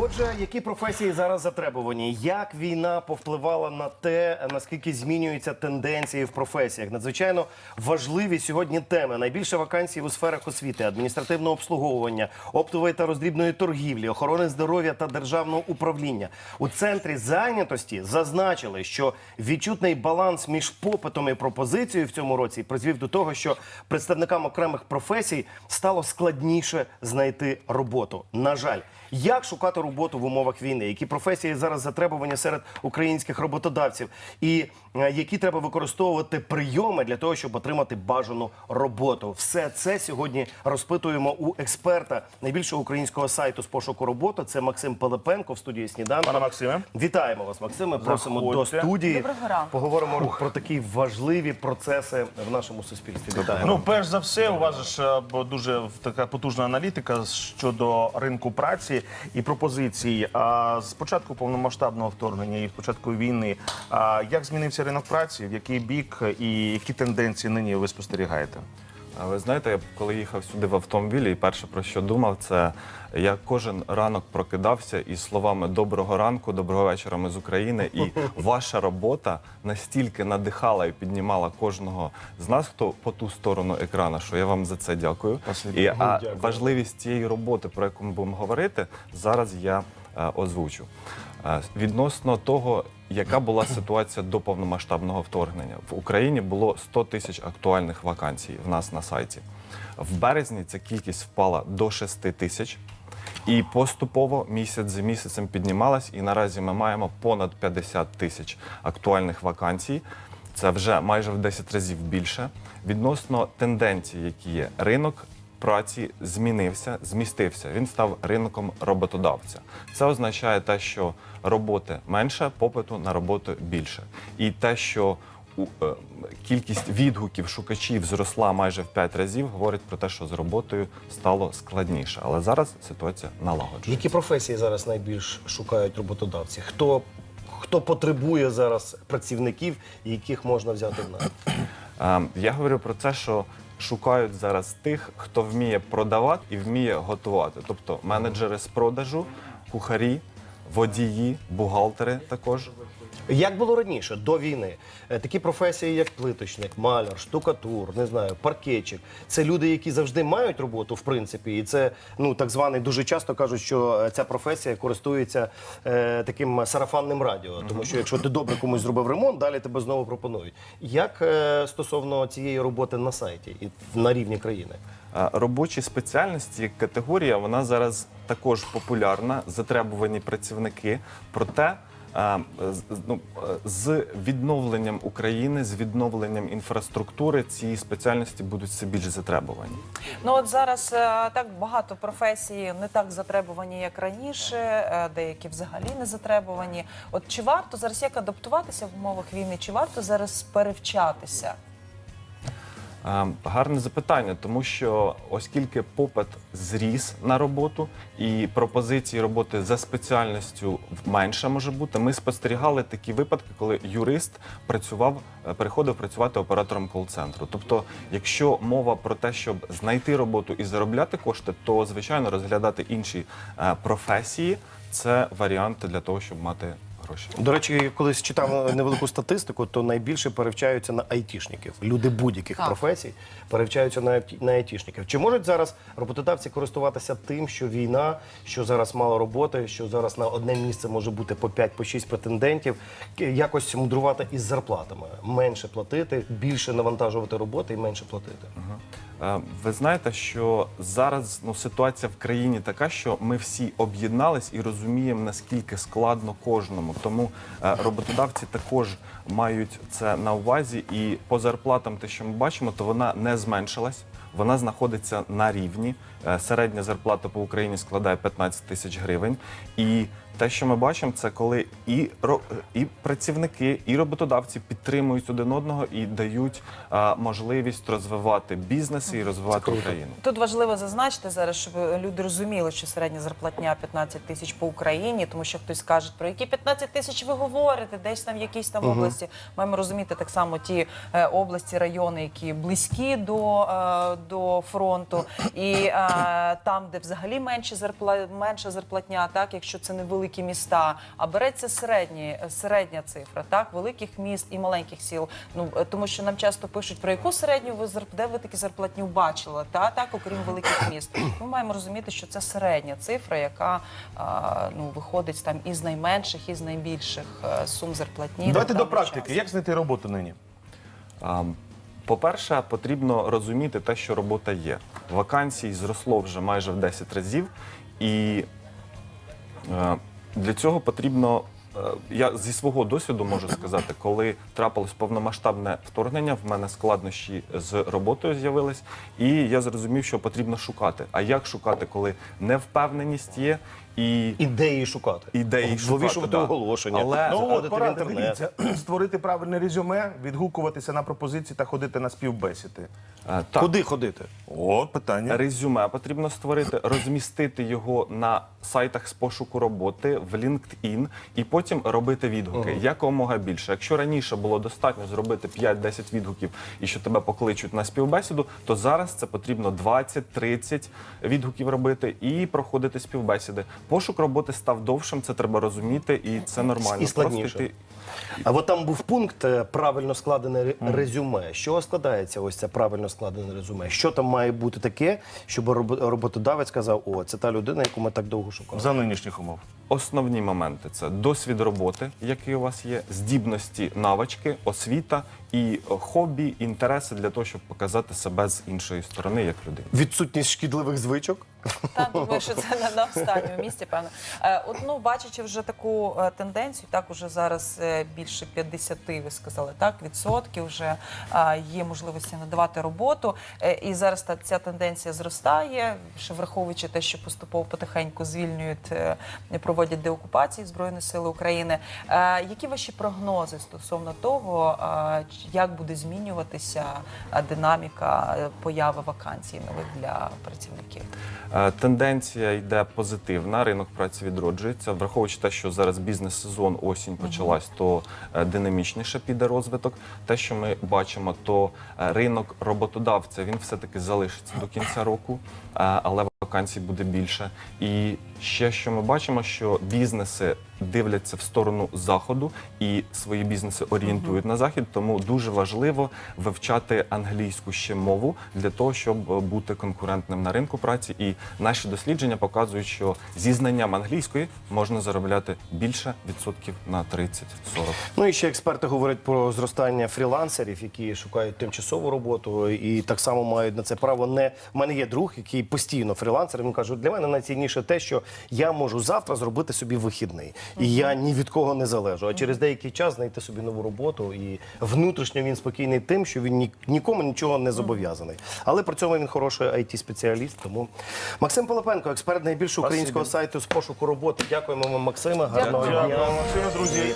Отже, які професії зараз затребувані? Як війна повпливала на те, наскільки змінюються тенденції в професіях? Надзвичайно важливі сьогодні теми. Найбільше вакансій у сферах освіти, адміністративного обслуговування, оптової та роздрібної торгівлі, охорони здоров'я та державного управління. У центрі зайнятості зазначили, що відчутний баланс між попитом і пропозицією в цьому році призвів до того, що представникам окремих професій стало складніше знайти роботу. На жаль, як шукати роботу в умовах війни? Які професії зараз затребувані серед українських роботодавців, і е, які треба використовувати прийоми для того, щоб отримати бажану роботу? Все це сьогодні розпитуємо у експерта найбільшого українського сайту з пошуку роботи. Це Максим Пилипенко в студії сніданку. Пане Максиме. Вітаємо вас, Максиме. Просимо до студії. Доброго ранку. Поговоримо про такі важливі процеси в нашому суспільстві. Вітаємо. Ну, перш за все, у вас ж е, бо дуже така потужна аналітика щодо ринку праці і пропозицій. А з початку повномасштабного вторгнення і з початку війни, а як змінився ринок праці? В який бік і які тенденції нині ви спостерігаєте? А Ви знаєте, я коли їхав сюди в автомобілі, і перше про що думав, це я кожен ранок прокидався із словами Доброго ранку, доброго вечора, ми з України. І ваша робота настільки надихала і піднімала кожного з нас, хто по ту сторону екрана, що я вам за це дякую. І а важливість цієї роботи, про яку ми будемо говорити, зараз я е, озвучу. Відносно того, яка була ситуація до повномасштабного вторгнення, в Україні було 100 тисяч актуальних вакансій в нас на сайті. В березні ця кількість впала до 6 тисяч. І поступово місяць за місяцем піднімалась, і наразі ми маємо понад 50 тисяч актуальних вакансій. Це вже майже в 10 разів більше. Відносно тенденцій, які є, ринок праці змінився, змістився. Він став ринком роботодавця. Це означає те, що роботи менше, попиту на роботу більше. І те, що е, кількість відгуків шукачів зросла майже в 5 разів, говорить про те, що з роботою стало складніше. Але зараз ситуація налагоджується. Які професії зараз найбільш шукають роботодавці? Хто, хто потребує зараз працівників, яких можна взяти в найм? Е, Я говорю про те, що шукають зараз тих, хто вміє продавати і вміє готувати. Тобто менеджери з продажу, кухарі, водії, бухгалтери також. Як було раніше, до війни, Е, такі професії, як плиточник, маляр, штукатур, не знаю, паркетчик, це люди, які завжди мають роботу, в принципі, і це ну так званий дуже часто кажуть, що е, ця професія користується е, таким сарафанним радіо. Тому що якщо ти добре комусь зробив ремонт, далі тебе знову пропонують. Як е, стосовно цієї роботи на сайті і на рівні країни? Робочі спеціальності категорія вона зараз також популярна, затребувані працівники. Проте ну, з відновленням України, з відновленням інфраструктури ці спеціальності будуть все більш затребувані. Ну от зараз е, так багато професій не так затребувані, як раніше, е, деякі взагалі не затребувані. От чи варто зараз як адаптуватися в умовах війни? Чи варто зараз перевчатися? Гарне запитання, тому що оскільки попит зріс на роботу і пропозиції роботи за спеціальністю менше може бути, ми спостерігали такі випадки, коли юрист працював, е, переходив працювати оператором кол-центру. Тобто, якщо мова про те, щоб знайти роботу і заробляти кошти, то звичайно розглядати інші е, професії це варіанти для того, щоб мати гроші. До речі, колись читав невелику статистику, то найбільше перевчаються на айтішників. Люди будь-яких Так. професій перевчаються на на айтішників. Чи можуть зараз роботодавці користуватися тим, що війна, що зараз мало роботи, що зараз на одне місце може бути по 5 по 6 претендентів, якось мудрувати із зарплатами, менше платити, більше навантажувати роботи і менше платити? Е, Ви знаєте, що зараз ну, ситуація в країні така, що ми всі об'єднались і розуміємо, наскільки складно кожному. Тому е, роботодавці також мають це на увазі. І по зарплатам, те, що ми бачимо, то вона не зменшилась. Вона знаходиться на рівні. Е, Середня зарплата по Україні складає 15 тисяч гривень. І Те, що ми бачимо, це коли і, і працівники, і роботодавці підтримують один одного і дають а, можливість розвивати бізнес і розвивати Україну. Тут важливо зазначити зараз, щоб люди розуміли, що середня зарплатня 15 тисяч по Україні, тому що хтось скаже, про які 15 тисяч ви говорите, десь там в якійсь там області. Маємо розуміти так само ті е, області, райони, які близькі до, е, до фронту, і е, там, де взагалі менші зарпла... менша зарплатня, так якщо це невеликі міста, а береться середні, середня цифра, так великих міст і маленьких сіл. Ну е, тому що нам часто пишуть про яку середню ви зарп- де ви такі зарплатню бачили, та так, окрім великих міст. Ми маємо розуміти, що це середня цифра, яка а, ну виходить там із найменших, із найбільших е, сум зарплатні. Давайте до практики. час. Як знайти роботу нині? А, По-перше, потрібно розуміти те, що робота є. Вакансій зросло вже майже в 10 разів, і е, для цього потрібно. е, Я зі свого досвіду можу сказати, коли трапилось повномасштабне вторгнення, в мене складнощі з роботою з'явились, і я зрозумів, що потрібно шукати. А як шукати, коли невпевненість є і Ідеї шукати. ідеї шукати, да. оголошення. Але Ну от заходити в інтернет. дивіться, створити правильне резюме, відгукуватися на пропозиції та ходити на співбесіди. е, так. Куди ходити? От питання. Резюме потрібно створити, розмістити його на сайтах з пошуку роботи в LinkedIn і потім робити відгуки якомога більше. Якщо раніше було достатньо зробити 5-10 відгуків і що тебе покличуть на співбесіду, то зараз це потрібно 20-30 відгуків робити і проходити співбесіди. Пошук роботи став довшим, це треба розуміти, і це нормально. І складніше. А от там був пункт е, правильно складене ре- резюме. З чого складається ось це правильно складене резюме? Що там має бути таке, щоб роботодавець сказав, о, це та людина, яку ми так довго шукали. За нинішніх умов. Основні моменти це досвід роботи, який у вас є, здібності, навички, освіта і е, хобі, інтереси для того, щоб показати себе з іншої сторони як людину. Відсутність шкідливих звичок. Та думаю, що це на, на останньому місці, певно. Е, от, ну, бачачи вже таку е, тенденцію, так уже зараз е, більше 50, ви сказали, так, відсотків вже е, є можливості надавати роботу. І зараз та, ця тенденція зростає, ще враховуючи те, що поступово потихеньку звільнюють, е, проводять деокупації Збройні Сили України. Які ваші прогнози стосовно того, як буде змінюватися динаміка появи вакансій нових для працівників? Е, Тенденція йде позитивна. Ринок праці відроджується. Враховуючи те, що зараз бізнес-сезон осінь почалась, то е, динамічніше піде розвиток. Те, що ми бачимо, то е, ринок роботодавця він все-таки залишиться до кінця року, але вакансій буде більше. І ще що ми бачимо, що бізнеси дивляться в сторону заходу і свої бізнеси орієнтують на захід. Тому дуже важливо вивчати англійську ще мову для того, щоб бути конкурентним на ринку праці. І наші дослідження показують, що зі знанням англійської можна заробляти більше відсотків на 30-40. Ну і ще експерти говорять про зростання фрілансерів, які шукають тимчасову роботу, і так само мають на це право. Не в мене є друг, який постійно фрілансер. Він каже, для мене найцінніше те, що я можу завтра зробити собі вихідний, і я ні від кого не залежу. А через деякий час знайти собі нову роботу. І внутрішньо він спокійний тим, що він ні, нікому нічого не зобов'язаний. Але при цьому він хороший it спеціаліст Тому Максим Полопенко, експерт найбільшого українського сайту з пошуку роботи. Дякуємо вам, Максиме. Гарного Дякую, дня. Максиме, друзі.